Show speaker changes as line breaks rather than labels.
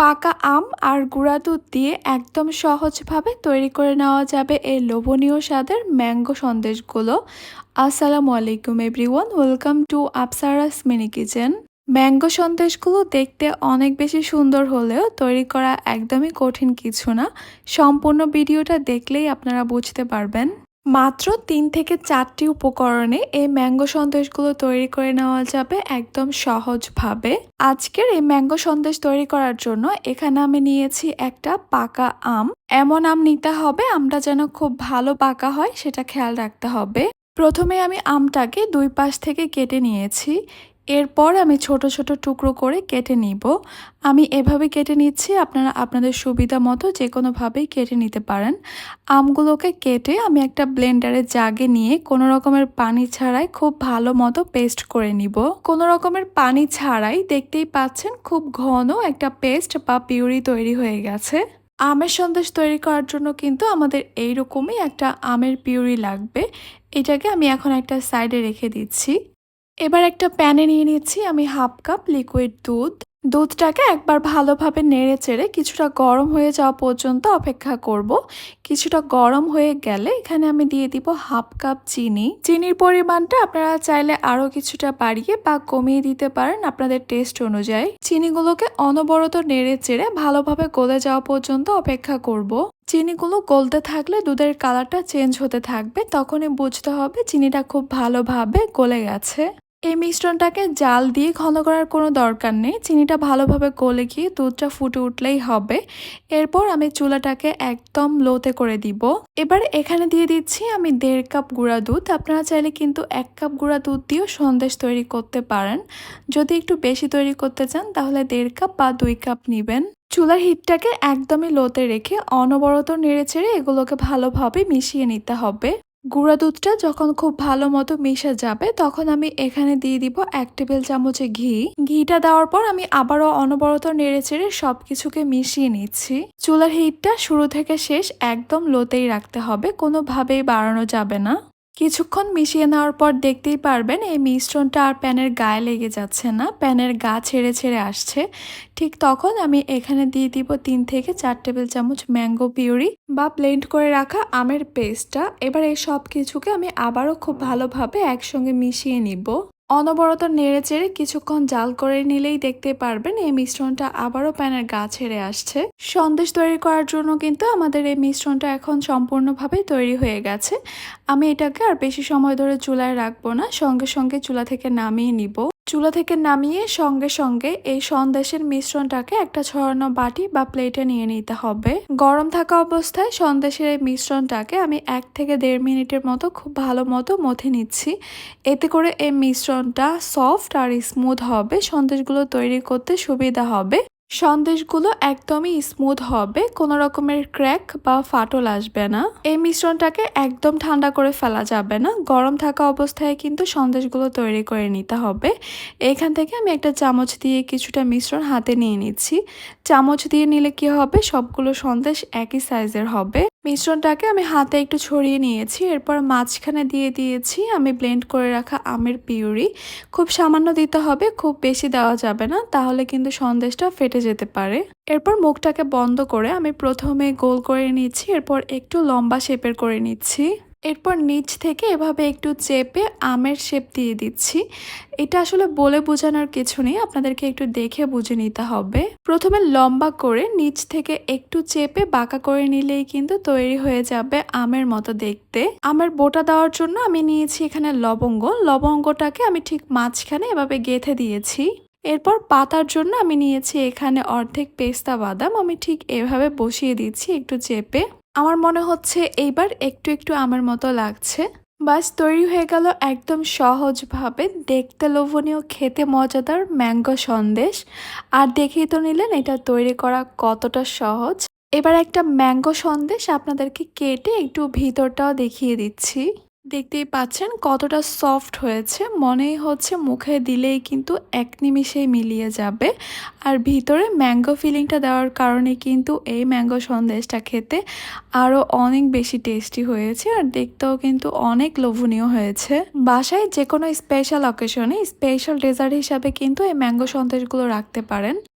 পাকা আম আর গুঁড়া দুধ দিয়ে একদম সহজভাবে তৈরি করে নেওয়া যাবে এই লোভনীয় স্বাদের ম্যাঙ্গো সন্দেশগুলো। আসসালামু আলাইকুম everyone, welcome to Apsaras mini kitchen. Mango সন্দেশগুলো দেখতে অনেক বেশি সুন্দর হলেও তৈরি করা একদমই কঠিন কিছু না। সম্পূর্ণ ভিডিওটা দেখলেই আপনারা বুঝতে পারবেন। মাত্র তিন থেকে চারটি উপকরণে এই ম্যাঙ্গো সন্দেশগুলো তৈরি করে নেওয়া যাবে একদম সহজভাবে। আজকের এই ম্যাঙ্গো সন্দেশ তৈরি করার জন্য এখানে আমি নিয়েছি একটা পাকা আম। এমন আম নিতে হবে, আমটা যেন খুব ভালো পাকা হয়, সেটা খেয়াল রাখতে হবে। প্রথমে আমি আমটাকে দুই পাশ থেকে কেটে নিয়েছি। এরপর আমি ছোট ছোট টুকরো করে কেটে নিব। আমি এভাবে কেটে নিচ্ছি, আপনারা আপনাদের সুবিধা মতো যে কোনোভাবেই কেটে নিতে পারেন। আমগুলোকে কেটে আমি একটা ব্লেন্ডারে জাগে নিয়ে কোনো রকমের পানি ছাড়াই খুব ভালো মতো পেস্ট করে নিব। কোনো রকমের পানি ছাড়াই দেখতেই পাচ্ছেন খুব ঘন একটা পেস্ট বা পিউরি তৈরি হয়ে গেছে। আমের সন্দেশ তৈরি করার জন্য কিন্তু আমাদের এইরকমই একটা আমের পিউরি লাগবে। এটাকে আমি এখন একটা সাইডে রেখে দিচ্ছি। এবার একটা প্যানে নিয়ে নিচ্ছি আমি হাফ কাপ লিকুইড দুধ। দুধটাকে একবার ভালোভাবে নেড়ে চেড়ে কিছুটা গরম হয়ে যাওয়া পর্যন্ত অপেক্ষা করব। কিছুটা গরম হয়ে গেলে এখানে আমি দিয়ে দিব হাফ কাপ চিনি। চিনির পরিমাণটা আপনারা চাইলে আরও কিছুটা বাড়িয়ে বা কমিয়ে দিতে পারেন আপনাদের টেস্ট অনুযায়ী। চিনিগুলোকে অনবরত নেড়ে চেড়ে ভালোভাবে গলে যাওয়া পর্যন্ত অপেক্ষা করব। চিনিগুলো গলতে থাকলে দুধের কালারটা চেঞ্জ হতে থাকবে, তখনই বুঝতে হবে চিনিটা খুব ভালোভাবে গলে গেছে। এই মিশ্রণটাকে জাল দিয়ে ঘন করার কোনো দরকার নেই। চিনিটা ভালোভাবে গলে গিয়ে দুধটা ফুটে উঠলেই হবে। এরপর আমি চুলাটাকে একদম লোতে করে দিব। এবার এখানে দিয়ে দিচ্ছি আমি দেড় কাপ গুঁড়া দুধ। আপনারা চাইলে কিন্তু এক কাপ গুঁড়া দুধ দিয়েও সন্দেশ তৈরি করতে পারেন। যদি একটু বেশি তৈরি করতে চান, তাহলে দেড় কাপ বা দুই কাপ নেবেন। চুলার হিটটাকে একদমই লোতে রেখে অনবরত নেড়ে চেড়ে এগুলোকে ভালোভাবে মিশিয়ে নিতে হবে। গুঁড়া দুধটা যখন খুব ভালো মতো মিশে যাবে, তখন আমি এখানে দিয়ে দিব এক টেবিল চামচে ঘি। ঘিটা দেওয়ার পর আমি আবারও অনবরত নেড়ে চেড়ে সব কিছুকে মিশিয়ে নিচ্ছি। চুলার হিটটা শুরু থেকে শেষ একদম লোতেই রাখতে হবে, কোনোভাবেই বাড়ানো যাবে না। কিছুক্ষণ মিশিয়ে নেওয়ার পর দেখতেই পারবেন এই মিশ্রণটা আর প্যানের গায়ে লেগে যাচ্ছে না। প্যানের গা ছেড়ে ছেড়ে আসছে। ঠিক তখন আমি এখানে দিয়ে দিব তিন থেকে চার টেবিল চামচ ম্যাঙ্গো পিউরি বা ব্লেন্ড করে রাখা আমের পেস্টটা। এবার এই সব কিছুকে আমি আবারও খুব ভালোভাবে একসঙ্গে মিশিয়ে নিব। অনবরত নেড়ে চেড়ে কিছুক্ষণ জাল করে নিলেই দেখতে পারবেন এই মিশ্রণটা আবারও প্যানের গা ছেড়ে আসছে। সন্দেশ তৈরি করার জন্য কিন্তু আমাদের এই মিশ্রণটা এখন সম্পূর্ণভাবে তৈরি হয়ে গেছে। আমি এটাকে আর বেশি সময় ধরে চুলায় রাখব না, সঙ্গে সঙ্গে চুলা থেকে নামিয়ে নিব। চুলা থেকে নামিয়ে সঙ্গে সঙ্গে এই সন্দেশের মিশ্রণটাকে একটা ছড়ানো বাটি বা প্লেটে নিয়ে নিতে হবে। গরম থাকা অবস্থায় সন্দেশের এই মিশ্রণটাকে আমি এক থেকে দেড় মিনিটের মতো খুব ভালো মতো মথে নিচ্ছি। এতে করে এই মিশ্রণটা সফট আর স্মুথ হবে, সন্দেশগুলো তৈরি করতে সুবিধা হবে। সন্দেশগুলো একদমই স্মুথ হবে, কোনো রকমের ক্র্যাক বা ফাটল আসবে না। এই মিশ্রণটাকে একদম ঠান্ডা করে ফেলা যাবে না। গরম থাকা অবস্থায় কিন্তু সন্দেশগুলো তৈরি করে নিতে হবে। এখান থেকে আমি একটা চামচ দিয়ে কিছুটা মিশ্রণ হাতে নিয়ে নিচ্ছি। চামচ দিয়ে নিলে কি হবে? সবগুলো সন্দেশ একই সাইজের হবে। মিশ্রণটাকে আমি হাতে একটু ছড়িয়ে নিয়েছি, এরপর মাঝখানে দিয়ে দিয়েছি আমি ব্লেন্ড করে রাখা আমের পিউরি। খুব সামান্য দিতে হবে, খুব বেশি দেওয়া যাবে না, তাহলে কিন্তু সন্দেশটা ফেটে যেতে পারে। এরপর মুখটাকে বন্ধ করে আমি প্রথমে গোল করে নিচ্ছি, এরপর একটু লম্বা শেপের করে নিচ্ছি। এরপর নিচ থেকে এভাবে একটু চেপে আমের শেপ দিয়ে দিচ্ছি। এটা আসলে বলে বোঝানোর কিছু নেই, আপনাদেরকে একটু দেখে বুঝে নিতে হবে। প্রথমে লম্বা করে নিচ থেকে একটু চেপে বাঁকা করে নিলেই কিন্তু তৈরি হয়ে যাবে আমের মতো দেখতে। আমের বোটা দেওয়ার জন্য আমি নিয়েছি এখানে লবঙ্গ। লবঙ্গটাকে আমি ঠিক মাঝখানে এভাবে গেথে দিয়েছি। এরপর পাতার জন্য আমি নিয়েছি এখানে অর্ধেক পেস্তা বাদাম। আমি ঠিক এভাবে বসিয়ে দিচ্ছি একটু চেপে। আমার মনে হচ্ছে এইবার একটু একটু আমার মতো লাগছে। বাস তৈরি হয়ে গেল একদম সহজভাবে। দেখতে লোভনীয়, খেতে মজাদার ম্যাঙ্গো সন্দেশ। আর দেখেই তো নিলেন এটা তৈরি করা কতটা সহজ। এবার একটা ম্যাঙ্গো সন্দেশ আপনাদেরকে কেটে একটু ভিতরটাও দেখিয়ে দিচ্ছি। দেখতেই পাচ্ছেন কতটা সফট হয়েছে। মনেই হচ্ছে মুখে দিলেই কিন্তু এক নিমিষেই মিলিয়ে যাবে। আর ভিতরে ম্যাঙ্গো ফিলিংটা দেওয়ার কারণে কিন্তু এই ম্যাঙ্গো সন্দেশটা খেতে আরও অনেক বেশি টেস্টি হয়েছে আর দেখতেও কিন্তু অনেক লোভনীয় হয়েছে। বাসায় যে কোনো স্পেশাল অকেশনে স্পেশাল ডেজার্ট হিসাবে কিন্তু এই ম্যাঙ্গো সন্দেশগুলো রাখতে পারেন।